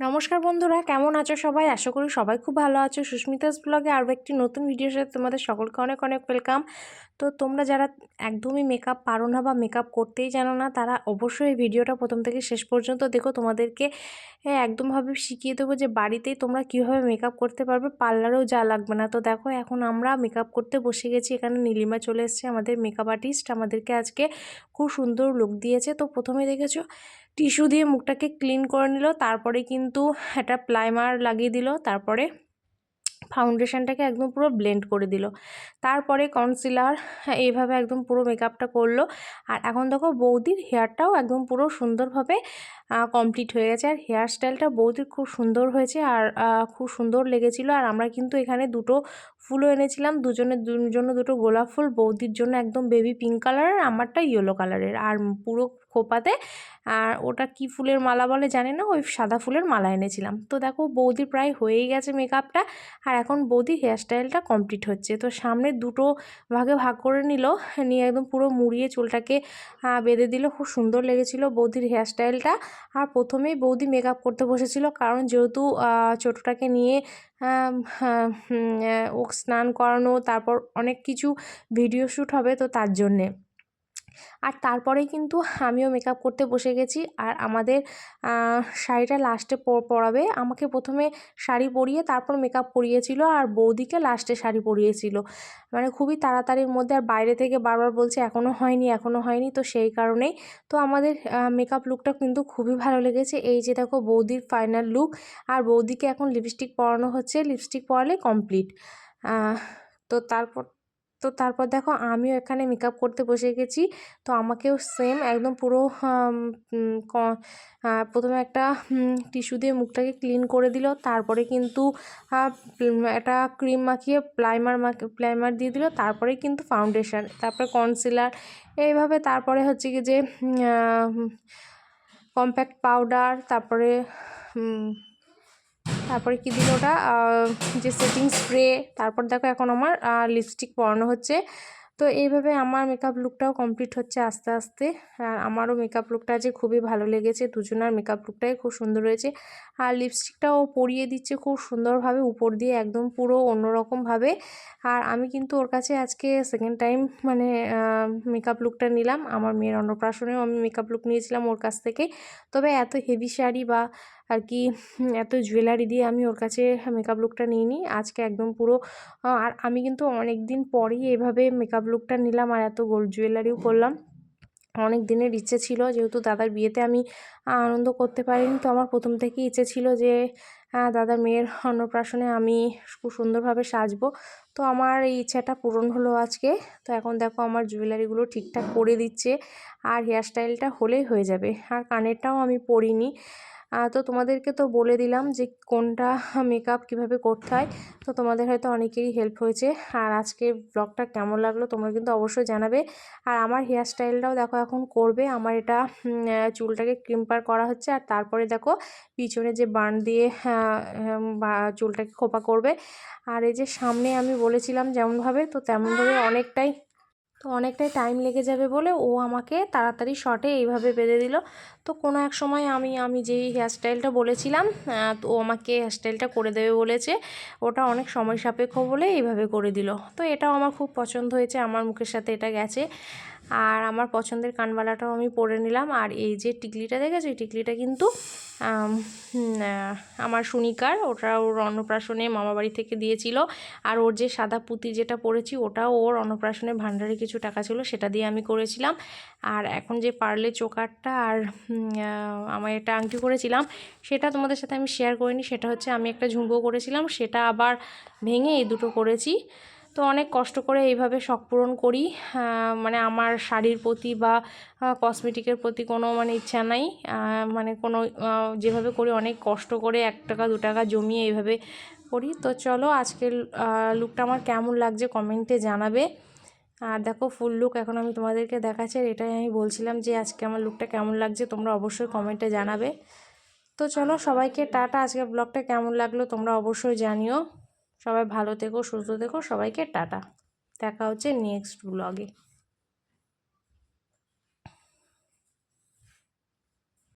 নমস্কার বন্ধুরা, কেমন আছো সবাই? আশা করি সবাই খুব ভালো আছো। সুস্মিতাস ব্লগে আরও একটি নতুন ভিডিওর সাথে তোমাদের সকলকে অনেক অনেক ওয়েলকাম তো তোমরা যারা একদমই মেকআপ পারো না বা মেকআপ করতেই জানো না, তারা অবশ্যই ভিডিওটা প্রথম থেকে শেষ পর্যন্ত দেখো। তোমাদেরকে একদমভাবে শিখিয়ে দেবো যে বাড়িতেই তোমরা কীভাবে মেকআপ করতে পারবে, পার্লারেও যা লাগবে না। তো দেখো, এখন আমরা মেকআপ করতে বসে গেছি। এখানে নীলিমা চলে এসছে, আমাদের মেকআপ আর্টিস্ট আমাদেরকে আজকে খুব সুন্দর লুক দিয়েছে। তো প্রথমে দেখেছ টিস্যু দিয়ে মুখটাকে ক্লিন করে নিল, তারপরে কিন্তু একটা প্লাইমার লাগিয়ে দিল, তারপরে ফাউন্ডেশনটাকে একদম পুরো ব্লেন্ড করে দিল। তারপরে কনসিলার এইভাবে একদম পুরো মেকআপটা করল। আর এখন দেখো বৌদির হেয়ারটাও একদম পুরো সুন্দরভাবে কমপ্লিট হয়ে গেছে। আর হেয়ার স্টাইলটা বৌদির খুব সুন্দর হয়েছে আর খুব সুন্দর লেগেছিলো। আর আমরা কিন্তু এখানে দুটো ফুলও এনেছিলাম, দুজনের জন্য দুটো গোলাপ ফুল, বৌদির জন্য একদম বেবি পিঙ্ক কালারের আমারটা ইয়েলো কালারের আর পুরো খোপাতে আর ওটা কি ফুলের মালা বলে জানি না? ওই সাদা ফুলের মালা এনেছিলাম। তো দেখো বৌদি প্রায় হয়েই গেছে মেকআপটা। আর এখন বৌদি হেয়ারস্টাইলটা কমপ্লিট হচ্ছে। তো সামনে দুটো ভাগে ভাগ করে নিল। নিয়ে একদম পুরো মুড়িয়ে চুলটাকে বেঁধে দিল। খুব সুন্দর লেগেছিল বৌদির হেয়ারস্টাইলটা আর প্রথমেই বৌদি মেকআপ করতে বসেছিল। কারণ যেহেতু ছোটোটাকে নিয়ে ও স্নান করানো, তারপর অনেক কিছু ভিডিও শ্যুট হবে, তো তার জন্যে। আর তারপরেই কিন্তু আমিও মেকআপ করতে বসে গেছি। আর আমাদের শাড়িটা লাস্টে পরাবে। আমাকে প্রথমে শাড়ি পরিয়ে তারপর মেকআপ করিয়েছিল আর বৌদিকে লাস্টে শাড়ি পরিয়েছিল। মানে খুবই তাড়াতাড়ির মধ্যে আর বাইরে থেকে বারবার বলছে এখনও হয়নি এখনও হয়নি। তো সেই কারণেই তো আমাদের মেকআপ লুকটা কিন্তু খুবই ভালো লেগেছে। এই যে দেখো বৌদির ফাইনাল লুক আর বৌদিকে এখন লিপস্টিক পরানো হচ্ছে। লিপস্টিক পরালে কমপ্লিট তো তারপর তো তারপর দেখো আমিও এখানে মেকআপ করতে বসে গেছি। তো আমাকেও সেম একদম পুরো প্রথমে একটা টিস্যু দিয়ে মুখটাকে ক্লিন করে দিল। তারপরে কিন্তু একটা ক্রিম মাখিয়ে প্লাইমার মাখি প্লাইমার দিয়ে দিল। তারপরে কিন্তু ফাউন্ডেশন তারপরে কনসিলার এইভাবে তারপরে হচ্ছে কি যে কম্প্যাক্ট পাউডার তারপরে তারপরে কি দিল ওটা? যে সেটিং স্প্রে তারপর দেখো এখন আমার লিপস্টিক পরানো হচ্ছে। তো এইভাবে আমার মেকআপ লুকটাও কমপ্লিট হচ্ছে আস্তে আস্তে। আর আমারও মেকআপ লুকটা যে খুবই ভালো লেগেছে, দুজনার মেকআপ লুকটাই খুব সুন্দর হয়েছে। আর লিপস্টিকটাও পরিয়ে দিচ্ছে খুব সুন্দরভাবে, উপর দিয়ে একদম পুরো অন্যরকমভাবে। আর আমি কিন্তু ওর কাছে আজকে সেকেন্ড টাইম মানে মেকআপ লুকটা নিলাম। আমার মেয়ের অন্নপ্রাশনেও আমি মেকআপ লুক নিয়েছিলাম ওর কাছ থেকে। তবে এত হেভি শাড়ি বা আর কি এত জুয়েলারি দিয়ে আমি ওর কাছে মেকআপ লুকটা নিইনি। আজকে একদম পুরো আর আমি কিন্তু অনেক দিন পরেই এভাবে মেকআপ লুকটা নিলাম আর এত গোল্ড জুয়েলারিও করলাম। অনেক দিনের ইচ্ছে ছিল, যেহেতু দাদার বিয়েতে আমি আনন্দ করতে পারিনি। তো আমার প্রথম থেকেই ইচ্ছে ছিল যে দাদার মেয়ের অন্নপ্রাশনে আমি খুব সুন্দরভাবে সাজবো। তো আমার এই ইচ্ছাটা পূরণ হলো আজকে। তো এখন দেখো আমার জুয়েলারিগুলো ঠিকঠাক করে দিচ্ছে, আর হেয়ারস্টাইলটা হলেই হয়ে যাবে। আর কানেরটাও আমি পরিনি। তো তোমাদেরকে তো বলে দিলাম যে কোনটা মেকআপ কীভাবে করতে হয়। তো তোমাদের হয়তো অনেকেরই হেল্প হয়েছে। আর আজকে ব্লগটা কেমন লাগল তোমরা কিন্তু অবশ্যই জানাবে। আর আমার হেয়ার স্টাইলটাও দেখো এখন করবে। আমার এটা চুলটাকে ক্রিম্পার করা হচ্ছে। আর তারপরে দেখো পিছনে যে বান দিয়ে চুলটাকে খোপা করবে। আর এই যে সামনে আমি বলেছিলাম যেমনভাবে, তো তেমনভাবে অনেকটাই তো অনেকটাই টাইম লেগে যাবে বলে ও আমাকে তাড়াতাড়ি শর্টে এইভাবে বেঁধে দিল। তো কোনো এক সময় আমি আমি যেই হেয়ারস্টাইলটা বলেছিলাম তো ও আমাকে হেয়ারস্টাইলটা করে দেবে বলেছে, ওটা অনেক সময় সাপেক্ষ বলে এইভাবে করে দিল। তো এটাও আমার খুব পছন্দ হয়েছে, আমার মুখের সাথে এটা গেছে। আর আমার পছন্দের কানবালাটাও আমি পরে নিলাম। আর এই যে টিকলিটা, দেখেছ? টিকলিটা কিন্তু আমার সুনিকার। ওটা ওর অন্নপ্রাশনে মামাবাড়ি থেকে দিয়েছিল। আর ওর যে সাদা পুঁতি যেটা পরেছি, ওটাও ওর অন্নপ্রাশনে ভাণ্ডারে কিছু টাকা ছিল, সেটা দিয়ে আমি করেছিলাম। আর এখন যে পারলে চোকারটা আর আমার এটা আংটি করেছিলাম, সেটা তোমাদের সাথে আমি শেয়ার করিনি। সেটা হচ্ছে আমি একটা ঝুমকো করেছিলাম। সেটা আবার ভেঙে এই দুটো করেছি। তো অনেক কষ্ট করে এইভাবে শখ পূরণ করি। মানে আমার শাড়ির প্রতি বা কসমেটিকের প্রতি কোনো মানে ইচ্ছা নাই। মানে কোনো যেভাবে করি অনেক কষ্ট করে এক টাকা, দু টাকা জমিয়ে এইভাবে করি। তো চলো আজকের লুকটা আমার কেমন লাগছে কমেন্টে জানাবে। আর দেখো ফুল লুক এখন আমি তোমাদেরকে দেখাচ্ছি আর এটাই আমি বলছিলাম যে আজকে আমার লুকটা কেমন লাগছে, তোমরা অবশ্যই কমেন্টে জানাবে। তো চলো সবাইকে টাটা আজকে ব্লগটা কেমন লাগল তোমরা অবশ্যই জানিও। সবাই ভালো থেকো সুস্থ থেকো সবাইকে টাটা। দেখা হচ্ছে নেক্সট ব্লগে